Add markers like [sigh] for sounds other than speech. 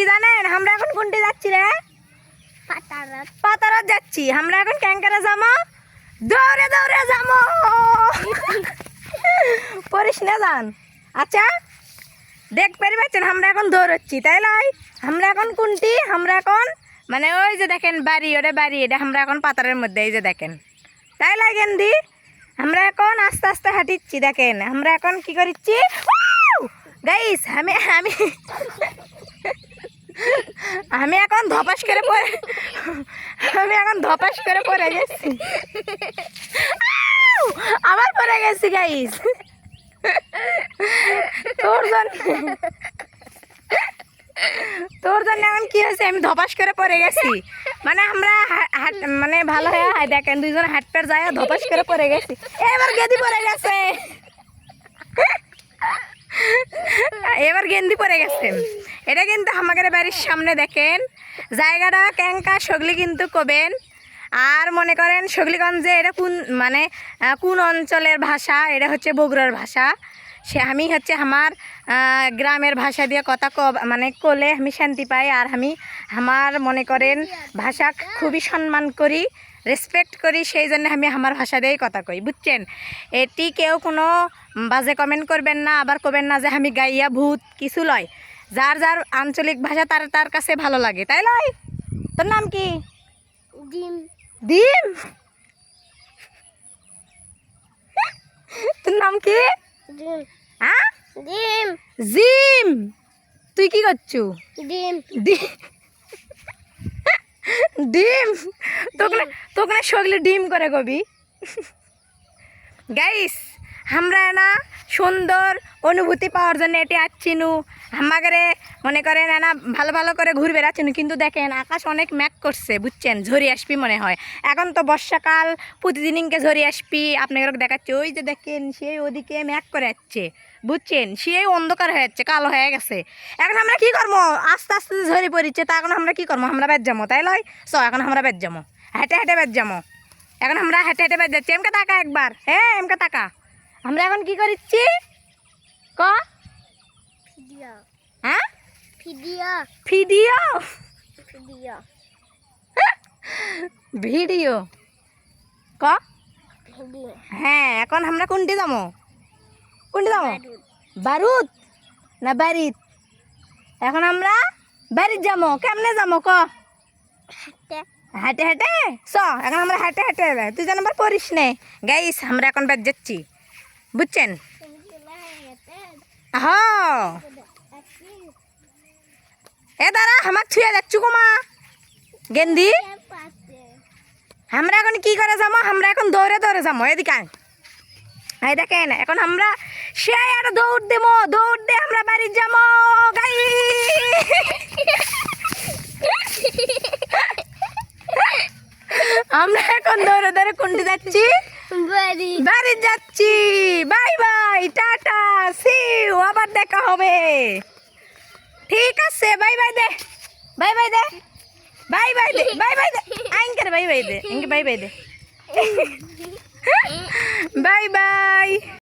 যাচ্ছি জানেন? আমরা এখন কোনটি যাচ্ছি রে? পাতারত। যাচ্ছি। আমরা এখন ক্যাঙ্কারে যাব। দৌড়ে দৌড়ে যাব। পরিস না যান আচ্ছা দেখ পারি পাচ্ছেন আমরা এখন দৌড়চ্ছি তাই নয় আমরা এখন কোনটি? আমরা এখন মানে ওই যে দেখেন বাড়ি ওরে বাড়ি এটা আমরা এখন পাতারের মধ্যে এই যে দেখেন। তাই লাগেন দি আমরা এখন আস্তে আস্তে হাঁটিচ্ছি দেখেন। আমরা এখন কি করিচ্ছি? গাইস আমি আমি আমি এখন ধপাস করে পরে আমি এখন ধপাস করে পরে গেছি! আবার পড়ে গেছি গাইস তোর জন্য তোর জন্য এখন কি হয়েছে? আমি ধপাস করে পরে গেছি। মানে আমরা মানে ভালো হয়ে দেখেন, দুইজন হাট পের যায় ধপাস করে পরে গেছি। এবার গেদি পরে গেছে। [laughs] এবার গেন্দি পড়ে গেছে। এটা কিন্তু আমাদের বাড়ির সামনে দেখেন। জায়গাটা ক্যাঙ্কা সগলি কিন্তু কবেন। আর মনে করেন সগলিগঞ্জে এটা কোন মানে কোন অঞ্চলের ভাষা? এটা হচ্ছে বগুড়ার ভাষা। সে, আমি হচ্ছে আমার গ্রামের ভাষা দিয়ে কথা ক মানে কলে আমি শান্তি পাই। আর আমি আমার মনে করেন ভাষা খুবই সম্মান করি। রেসপেক্ট করি সেই জন্য আমি আমার ভাষা দিয়েই কথা কই বুঝছেন? এটি কেউ কোনো বাজে কমেন্ট করবেন না আবার করবেন না যে আমি গাইয়া ভূত কিছু লয়। যার যার আঞ্চলিক ভাষা তার তার কাছে ভালো লাগে তাই লয়? তোর নাম কি? ডিম। ডিম? তোর নাম কি? ডিম। হ্যাঁ? ডিম। জিম! তুই কি করছু? ডিম। ডিম। ডিম? তোকে তোকে না সগলে ডিম করে কবি। গাইস আমরা না সুন্দর অনুভূতি পাওয়ার জন্য এটি আসছিনু আমাকে মনে করেন না ভালো ভালো করে ঘুরে বেড়াচ্ছিনু, কিন্তু দেখেন আকাশ অনেক ম্যাক করছে, বুঝছেন? ঝরি আসবি মনে হয়। এখন তো বর্ষাকাল, প্রতিদিনকে ঝরি আসবি আপনাকে দেখাচ্ছে, ওই যে দেখেন, সেই ওদিকে ম্যাক করে যাচ্ছে বুঝছেন? সেই অন্ধকার হয়ে যাচ্ছে, কালো হয়ে গেছে। এখন আমরা কি করব? আস্তে আস্তে ঝরি পড়িচ্ছে তা এখন আমরা কি করব? আমরা বেদ যাব, তাই লয়? চ, এখন আমরা বেদ যাব। হেঁটে হেঁটে বেদ যাব। এখন আমরা হেঁটে হেঁটে বেদ যাচ্ছি। এমকে তাকা একবার। হ্যাঁ এমকে তাকা। আমরা এখন কি করিচ্ছি? ক? ভিডিও হ্যাঁ? ভিডিও ক? হ্যাঁ এখন আমরা কোনটি যাব কোনটি যাব বারুদ। না বাড়িত এখন আমরা বাড়িত যাব কেমনে যাব ক? হাঁটে। হাঁটে চ এখন আমরা হাঁটে হাঁটে তুই যেন আবার পড়িস নে। গাইস আমরা এখন বেদ যাচ্ছি। বুঝছেন? হ এ দাঁড়া আমার ছুঁয়ে যাচ্ছু কুমা গেন্দি। আমরা এখন কি করে যাব আমরা এখন দৌড়ে দৌড়ে যাব এদিকে। এই দেখেন এখন আমরা সে আর দৌড় দেবো দৌড় দিয়ে আমরা বাড়ি যাব গাই। আমরা এখন দৌড়ে দৌড়ে কোনটি যাচ্ছি। বাড়ি বাড়ি যাচ্ছি। বাই বাই টাটা সি আবার দেখা হবে। ঠিক আছে। বাই বাই দে। বাই বাই দে। বাই বাই দে। বাই বাই দে। আইনকে বাই বাই দে। ইনকে বাই বাই দে। [laughs] [laughs] Bye bye